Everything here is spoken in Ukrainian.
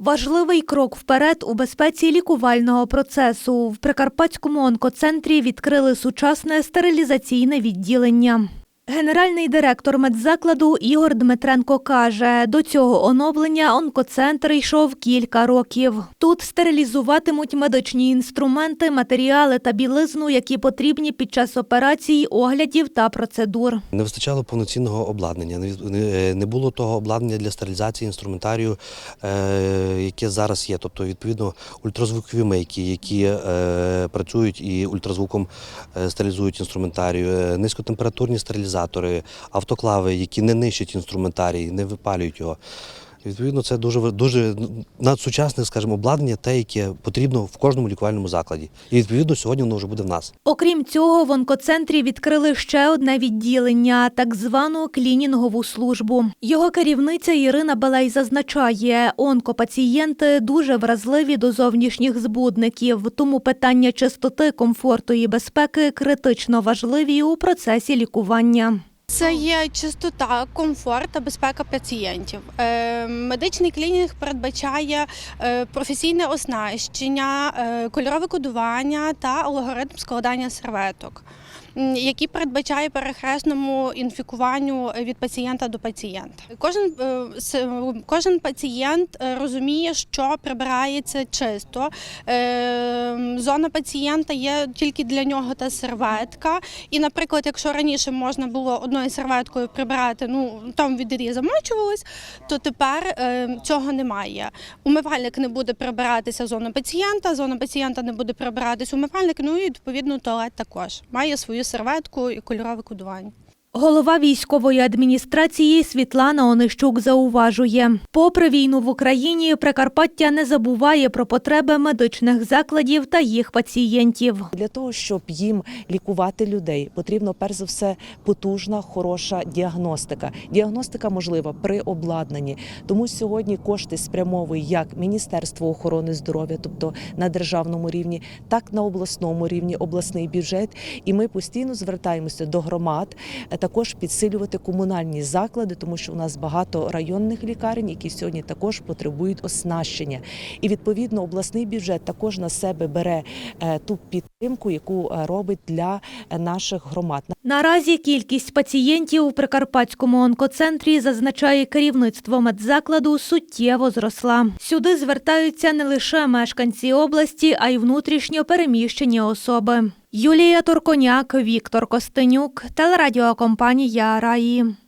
Важливий крок вперед у безпеці лікувального процесу. В Прикарпатському онкоцентрі відкрили сучасне стерилізаційне відділення. Генеральний директор медзакладу Ігор Дмитренко каже, до цього оновлення онкоцентр йшов кілька років. Тут стерилізуватимуть медичні інструменти, матеріали та білизну, які потрібні під час операцій, оглядів та процедур. Не вистачало повноцінного обладнання. Не не було того обладнання для стерилізації інструментарію, е, яке зараз є. Тобто, відповідно, ультразвукові мийки, які е, працюють і ультразвуком е, стерилізують інструментарію, е, низькотемпературні стерилізатори, автоклави, які не нищать інструментарій, не випалюють його. Відповідно, це дуже дуже надсучасне, скажімо, обладнання, те, яке потрібно в кожному лікувальному закладі. І відповідно сьогодні воно вже буде в нас. Окрім цього, в онкоцентрі відкрили ще одне відділення, так звану клінінгову службу. Його керівниця Ірина Балей зазначає, онкопацієнти дуже вразливі до зовнішніх збудників, тому питання чистоти, комфорту і безпеки критично важливі у процесі лікування. Це є чистота, комфорт та безпека пацієнтів. Е, Медичний клінінг передбачає е, професійне оснащення, е, кольорове кодування та алгоритм складання серветок, який передбачає перехресному інфікуванню від пацієнта до пацієнта. Кожен, е, кожен пацієнт е, розуміє, що прибирається чисто. Е, Зона пацієнта є тільки для нього та серветка. І, наприклад, якщо раніше можна було одною серветкою прибирати, ну там відрі замочувались, то тепер цього немає. Умивальник не буде прибиратися зона пацієнта, зона пацієнта не буде прибиратися умивальник, ну і відповідно туалет також має свою серветку і кольорове кодування. Голова військової адміністрації Світлана Онищук зауважує, попри війну в Україні, Прикарпаття не забуває про потреби медичних закладів та їх пацієнтів. Для того, щоб їм лікувати людей, потрібно перш за все потужна, хороша діагностика. Діагностика можлива при обладнанні. Тому сьогодні кошти спрямовує як Міністерство охорони здоров'я, тобто на державному рівні, так на обласному рівні, обласний бюджет. І ми постійно звертаємося до громад, також підсилювати комунальні заклади, тому що у нас багато районних лікарень, які сьогодні також потребують оснащення. І відповідно обласний бюджет також на себе бере е, ту підтримку, яку е, робить для е, наших громад. Наразі кількість пацієнтів у Прикарпатському онкоцентрі, зазначає керівництво медзакладу, суттєво зросла. Сюди звертаються не лише мешканці області, а й внутрішньо переміщені особи. Юлія Турконяк, Віктор Костенюк, телерадіокомпанія Раї.